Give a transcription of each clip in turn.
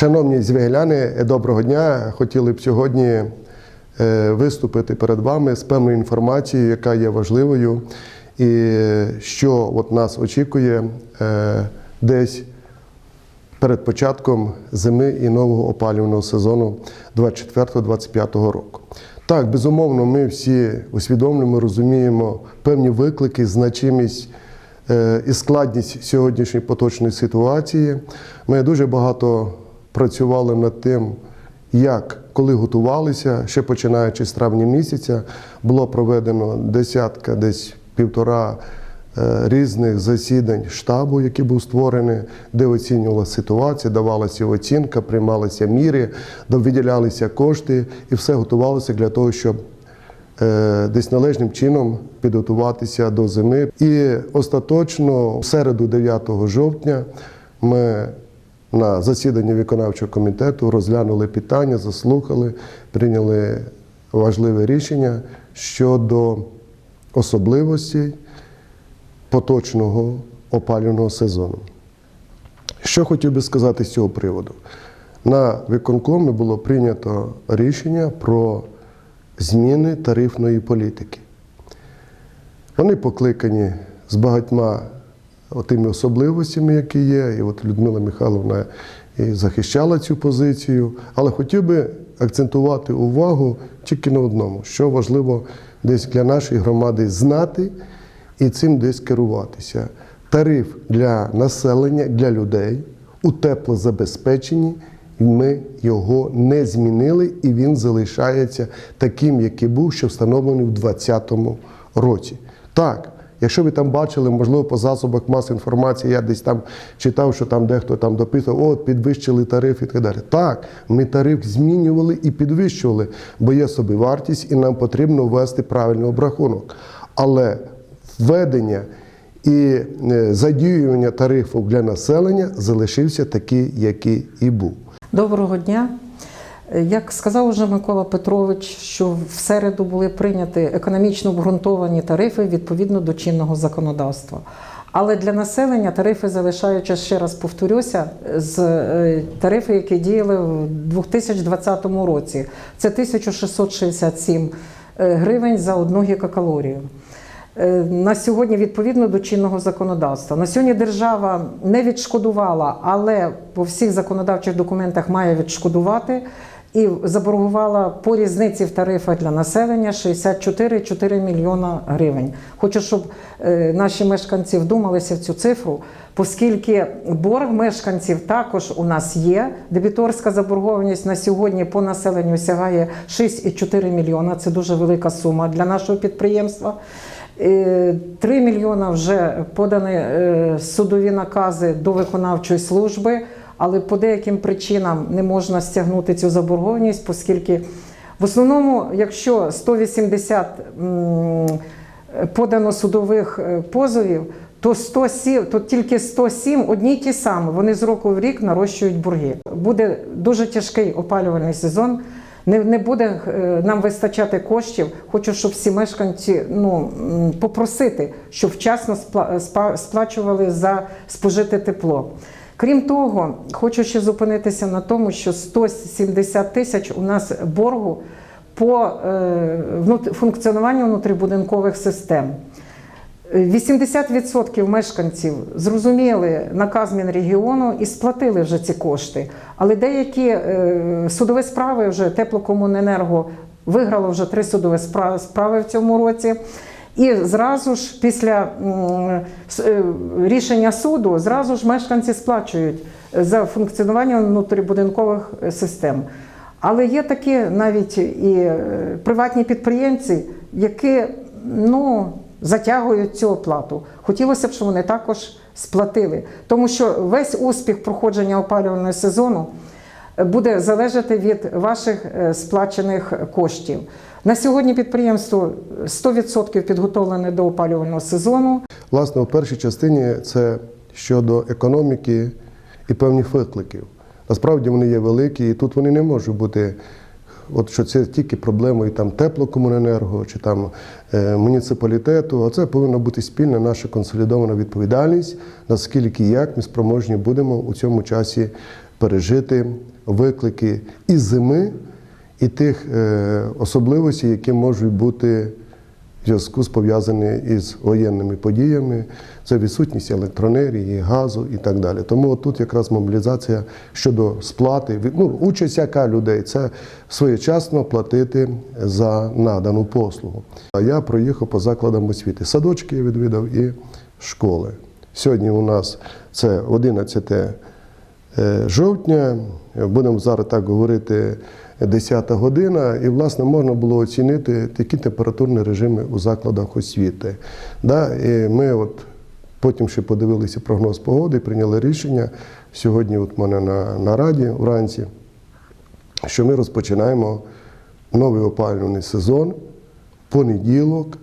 Шановні звігеляни, доброго дня. Хотіли б сьогодні е, виступити перед вами з певною інформацією, яка є важливою, і що от нас очікує е, десь перед початком зими і нового опалювального сезону 24-25 року. Так, безумовно, ми всі усвідомлюємо, розуміємо певні виклики, значимість е, і складність сьогоднішньої поточної ситуації. Ми дуже багато працювали над тим, як коли готувалися, ще починаючи з травня місяця, було проведено десятка, десь півтора е, різних засідань штабу, який був створений, де оцінювалася ситуація, давалася оцінка, приймалися міри, виділялися кошти, і все готувалося для того, щоб е, десь належним чином підготуватися до зими. І остаточно, в середу, 9 жовтня, ми на засіданні виконавчого комітету розглянули питання, заслухали, прийняли важливе рішення щодо особливостей поточного опалювального сезону. Що хотів би сказати з цього приводу? На виконкомі було прийнято рішення про зміни тарифної політики. Вони покликані з багатьма тими особливостями, які є. І от Людмила Михайловна і захищала цю позицію. Але хотів би акцентувати увагу тільки на одному, що важливо десь для нашої громади знати і цим десь керуватися. Тариф для населення, для людей у теплозабезпеченні. Ми його не змінили, і він залишається таким, який був, що встановлений в 2020 році. Так, якщо ви там бачили, можливо, по засобах масової інформації, я десь там читав, що там дехто там дописував, от підвищили тариф і так далі. Так, ми тариф змінювали і підвищували, бо є собівартість, і нам потрібно ввести правильний обрахунок. Але введення і е, задіювання тарифу для населення залишився такий, який і був. Доброго дня. Як сказав уже Микола Петрович, що в середу були прийняті економічно обґрунтовані тарифи відповідно до чинного законодавства. Але для населення тарифи залишаються, ще раз повторюся, з е, тарифи, які діяли в 2020 році. Це 1667 е, гривень за одну гігакалорію. Е, На сьогодні відповідно до чинного законодавства. На сьогодні держава не відшкодувала, але по всіх законодавчих документах має відшкодувати і заборгувала по різниці в тарифах для населення 64,4 мільйона гривень. Хочу, щоб е, наші мешканці вдумалися в цю цифру, оскільки борг мешканців також у нас є. Дебіторська заборгованість на сьогодні по населенню сягає 6,4 мільйона. Це дуже велика сума для нашого підприємства. 3 мільйона вже подані е, судові накази до виконавчої служби, але по деяким причинам не можна стягнути цю заборгованість, оскільки в основному, якщо 180 подано судових е, позовів, то 107, то тільки 107 одні й ті самі. Вони з року в рік нарощують борги. Буде дуже тяжкий опалювальний сезон. Не, не буде е, нам вистачати коштів. Хочу, щоб всі мешканці ну, попросити, щоб вчасно спла- спа- сплачували за спожите тепло. Крім того, хочу ще зупинитися на тому, що 170 тисяч у нас боргу по е, функціонуванню внутрібудинкових систем. 80% мешканців зрозуміли наказ Мінрегіону і сплатили вже ці кошти. Але деякі е, судові справи вже теплокомуненерго виграло вже три судові спра- справи в цьому році. І зразу ж після е, рішення суду зразу ж мешканці сплачують за функціонування внутрібудинкових е, систем. Але є такі навіть і е, приватні підприємці, які ну, затягують цю оплату. Хотілося б, щоб вони також сплатили, тому що весь успіх проходження опалювального сезону буде залежати від ваших сплачених коштів. На сьогодні підприємство 100% підготовлене до опалювального сезону. Власне, у першій частині це щодо економіки і певних викликів. Насправді вони є великі, і тут вони не можуть бути. От що це тільки проблемою там теплокомуненерго чи там е, муніципалітету, а це повинна бути спільна наша консолідована відповідальність, наскільки як ми спроможні будемо у цьому часі пережити виклики і зими, і тих е, особливостей, які можуть бути в зв'язку з пов'язані із воєнними подіями, це відсутність електроенергії, газу і так далі. Тому тут якраз мобілізація щодо сплати, ну, участь яка людей це своєчасно платити за надану послугу. А я проїхав по закладам освіти. Садочки я відвідав і школи. Сьогодні у нас це 11 е, жовтня, будемо зараз так говорити, 10 година, і власне можна було оцінити такі температурні режими у закладах освіти. Да? І ми от потім ще подивилися прогноз погоди, прийняли рішення. Сьогодні, от мене на, на раді вранці, що ми розпочинаємо новий опалювальний сезон понеділок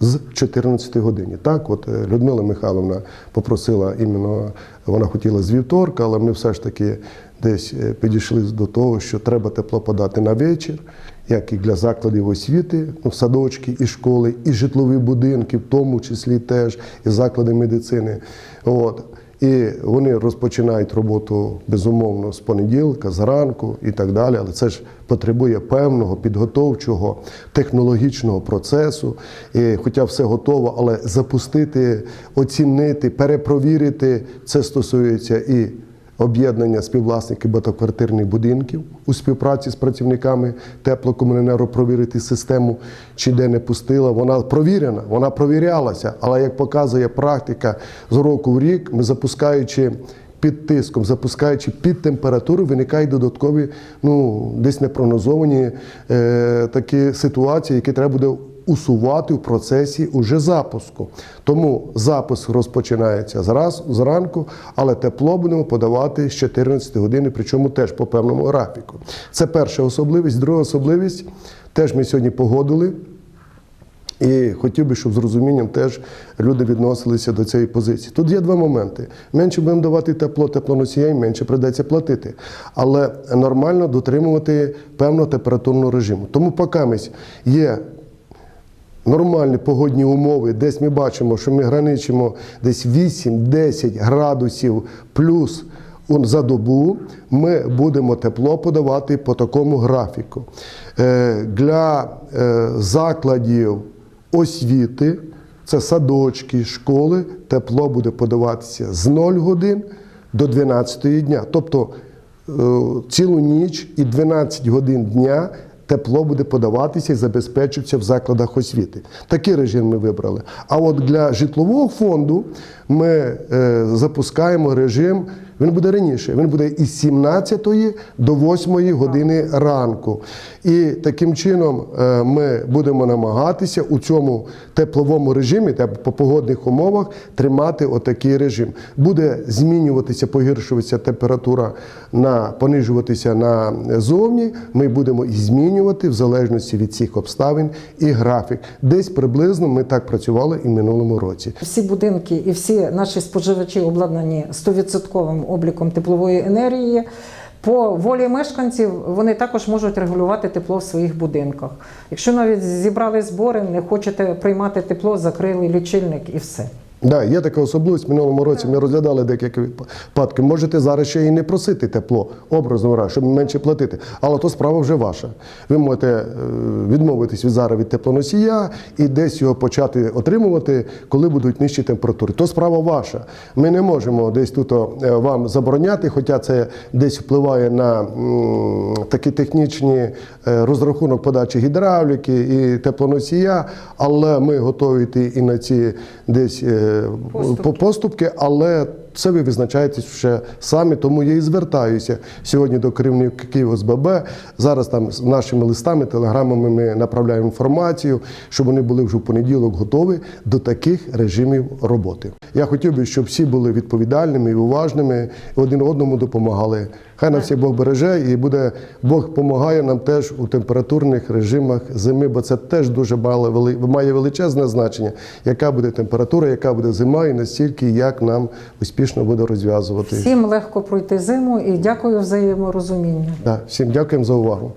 з 14 години. Так, от е, Людмила Михайловна попросила іменно, вона хотіла з вівторка, але ми все ж таки десь е, підійшли до того, що треба тепло подати на вечір, як і для закладів освіти, ну, садочки, і школи, і житлові будинки, в тому числі теж, і заклади медицини. От. І вони розпочинають роботу безумовно з понеділка, зранку і так далі. Але це ж потребує певного підготовчого технологічного процесу. І, хоча все готово, але запустити, оцінити, перепровірити це стосується і об'єднання співвласників багатоквартирних будинків у співпраці з працівниками теплокомуненерго провірити систему, чи де не пустила. Вона провірена, вона провірялася, але як показує практика з року в рік, ми запускаючи. Під тиском, запускаючи під температуру, виникають додаткові, ну десь непрогнозовані е, такі ситуації, які треба буде усувати в процесі уже запуску. Тому запуск розпочинається зраз, зранку, але тепло будемо подавати з 14 години, причому теж по певному графіку. Це перша особливість. Друга особливість теж ми сьогодні погодили. І хотів би, щоб з розумінням теж люди відносилися до цієї позиції. Тут є два моменти: менше будемо давати тепло теплоносіям, менше придеться платити. Але нормально дотримувати певного температурного режиму. Тому поки є нормальні погодні умови, десь ми бачимо, що ми граничимо десь 8-10 градусів плюс за добу, ми будемо тепло подавати по такому графіку. Е, Для е, закладів освіти, це садочки, школи, тепло буде подаватися з 0 годин до 12 дня. Тобто е, цілу ніч і 12 годин дня тепло буде подаватися і забезпечується в закладах освіти. Такий режим ми вибрали. А от для житлового фонду ми е, запускаємо режим. Він буде раніше, він буде із 17 до 8 години ранку. І таким чином е, ми будемо намагатися у цьому тепловому режимі, та по погодних умовах, тримати отакий режим. Буде змінюватися, погіршуватися температура на понижуватися на зовні. Ми будемо і змінювати в залежності від цих обставин і графік. Десь приблизно ми так працювали і в минулому році. Всі будинки і всі наші споживачі обладнані 100% обліком теплової енергії. По волі мешканців вони також можуть регулювати тепло в своїх будинках. Якщо навіть зібрали збори, не хочете приймати тепло, закрили лічильник і все. Да, є така особливість. В минулому році ми розглядали декілька випадків. Можете зараз ще і не просити тепло, образно говоря, щоб менше платити. Але то справа вже ваша. Ви можете е, відмовитись від зараз від теплоносія і десь його почати отримувати, коли будуть нижчі температури. То справа ваша. Ми не можемо десь тут е, вам забороняти, хоча це десь впливає на такі технічні е, розрахунок подачі гідравліки і теплоносія, але ми готові йти і на ці десь Поступки. по- поступки, але це ви визначаєтесь вже самі, тому я і звертаюся сьогодні до керівників ОСББ. Зараз там з нашими листами, телеграмами ми направляємо інформацію, щоб вони були вже в понеділок готові до таких режимів роботи. Я хотів би, щоб всі були відповідальними і уважними, і один одному допомагали. Хай на всіх Бог береже і буде Бог допомагає нам теж у температурних режимах зими, бо це теж дуже мало має величезне значення, яка буде температура, яка буде зима, і настільки як нам успішно буде розв'язувати. Всім легко пройти зиму і дякую взаєморозумінню. Да, всім дякуємо за увагу.